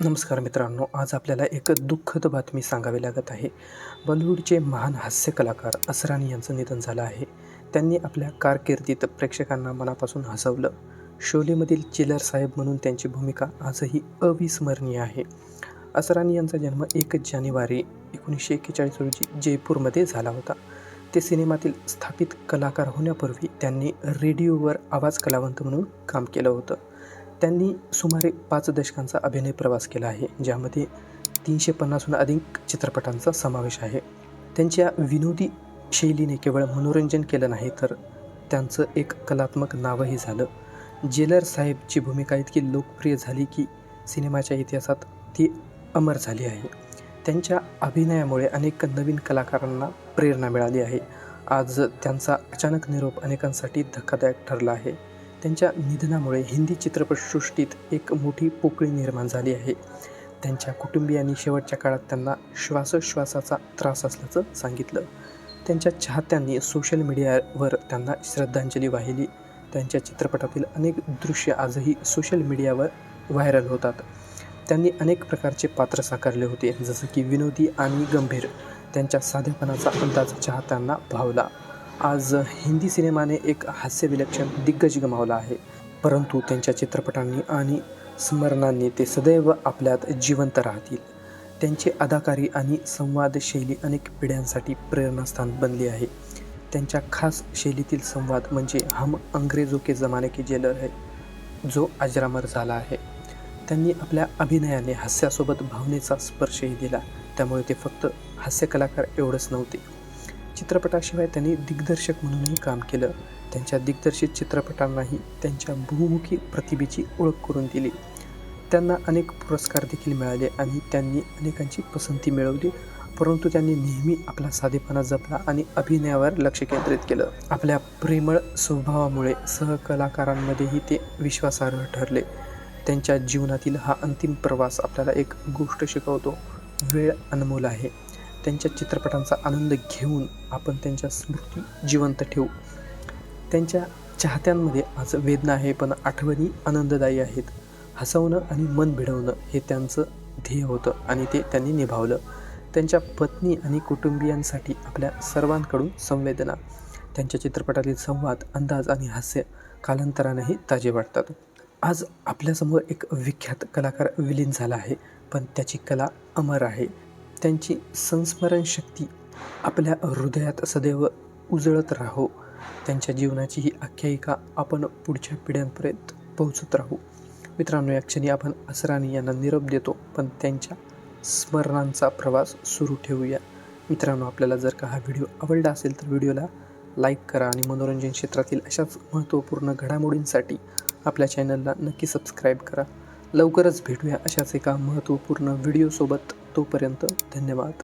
नमस्कार मित्रांनो आज आपल्याला एक दुःखद बातमी सांगावी लागत आहे. बॉलिवूडचे महान हास्य कलाकार असरानी यांचं निधन झालं आहे. त्यांनी आपल्या कारकिर्दीत प्रेक्षकांना मनापासून हसवलं. शोलेमधील चिलर साहेब म्हणून त्यांची भूमिका आजही अविस्मरणीय आहे. असरानी यांचा जन्म एक जानेवारी एकोणीसशे एक्केचाळीस रोजी जयपूरमध्ये झाला होता. ते सिनेमातील स्थापित कलाकार होण्यापूर्वी त्यांनी रेडिओवर आवाज कलावंत म्हणून काम केलं होतं. त्यांनी सुमारे पाच दशकांचा अभिनय प्रवास केला आहे ज्यामध्ये तीनशे पन्नासहून अधिक चित्रपटांचा समावेश आहे. त्यांच्या विनोदी शैलीने केवळ मनोरंजन केलं नाही तर त्यांचं एक कलात्मक नावही झालं. जेलर साहेबची भूमिका इतकी लोकप्रिय झाली की सिनेमाच्या इतिहासात ती अमर झाली आहे. त्यांच्या अभिनयामुळे अनेक नवीन कलाकारांना प्रेरणा मिळाली आहे. आज त्यांचा अचानक निरोप अनेकांसाठी धक्कादायक ठरला आहे. त्यांच्या निधनामुळे हिंदी चित्रपटसृष्टीत एक मोठी पोकळी निर्माण झाली आहे. त्यांच्या कुटुंबियांनी शेवटच्या काळात त्यांना श्वासोश्वासाचा त्रास असल्याचं सांगितलं. त्यांच्या चाहत्यांनी सोशल मीडियावर त्यांना श्रद्धांजली वाहिली. त्यांच्या चित्रपटातील अनेक दृश्य आजही सोशल मीडियावर व्हायरल होतात. त्यांनी अनेक प्रकारचे पात्र साकारले होते जसं की विनोदी आणि गंभीर. त्यांच्या साधेपणाचा अंदाज चाहत्यांना भावला. आज हिंदी सिनेमाने एक हास्यविलक्षण दिग्गज गमावला आहे. परंतु त्यांच्या चित्रपटांनी आणि स्मरणांनी ते सदैव आपल्यात जिवंत राहतील. त्यांची अदाकारी आणि संवाद शैली अनेक पिढ्यांसाठी प्रेरणास्थान बनली आहे. त्यांच्या खास शैलीतील संवाद म्हणजे हम अंग्रेजो के जमाने के जेलर है जो अजरामर झाला आहे. त्यांनी आपल्या अभिनयाने हास्यासोबत भावनेचा स्पर्शही दिला. त्यामुळे ते फक्त हास्य कलाकार एवढंच नव्हते. चित्रपटाशिवाय त्यांनी दिग्दर्शक म्हणूनही काम केलं. त्यांच्या दिग्दर्शित चित्रपटांनाही त्यांच्या बहुमुखी प्रतिभेची ओळख करून दिली. त्यांना अनेक पुरस्कार देखील मिळाले आणि त्यांनी अनेकांची पसंती मिळवली. परंतु त्यांनी नेहमी आपला साधेपणा जपला आणि अभिनयावर लक्ष केंद्रित केलं. आपल्या प्रेमळ स्वभावामुळे सहकलाकारांमध्येही ते विश्वासार्ह ठरले. त्यांच्या जीवनातील हा अंतिम प्रवास आपल्याला एक गोष्ट शिकवतो. वेळ अनमोल आहे. त्यांच्या चित्रपटांचा आनंद घेऊन आपण त्यांच्या स्मृती जिवंत ठेवू. त्यांच्या चाहत्यांमध्ये आज वेदना आहे पण आठवणी आनंददायी आहेत. हसवणं आणि मन भिडवणं हे त्यांचं ध्येय होतं आणि ते त्यांनी निभावलं. त्यांच्या पत्नी आणि कुटुंबियांसाठी आपल्या सर्वांकडून संवेदना. त्यांच्या चित्रपटातील संवाद अंदाज आणि हास्य कालांतरानेही ताजे वाटतात. आज आपल्यासमोर एक विख्यात कलाकार विलीन झाला आहे पण त्याची कला अमर आहे. त्यांची संस्मरण शक्ती आपल्या हृदयात सदैव उजळत राहो. त्यांच्या जीवनाची ही आख्यायिका आपण पुढच्या पिढ्यांपर्यंत पोहोचत राहू. मित्रांनो या क्षणी आपण असरानी यांना निरोप देतो पण त्यांच्या स्मरणांचा प्रवास सुरू ठेवूया. मित्रांनो आपल्याला जर का हा व्हिडिओ आवडला असेल तर व्हिडिओला लाईक करा आणि मनोरंजन क्षेत्रातील अशाच महत्त्वपूर्ण घडामोडींसाठी आपल्या चॅनलला नक्की सबस्क्राईब करा. लवकरच भेटूया अशाच एका महत्त्वपूर्ण व्हिडिओसोबत. तोपर्यंत धन्यवाद.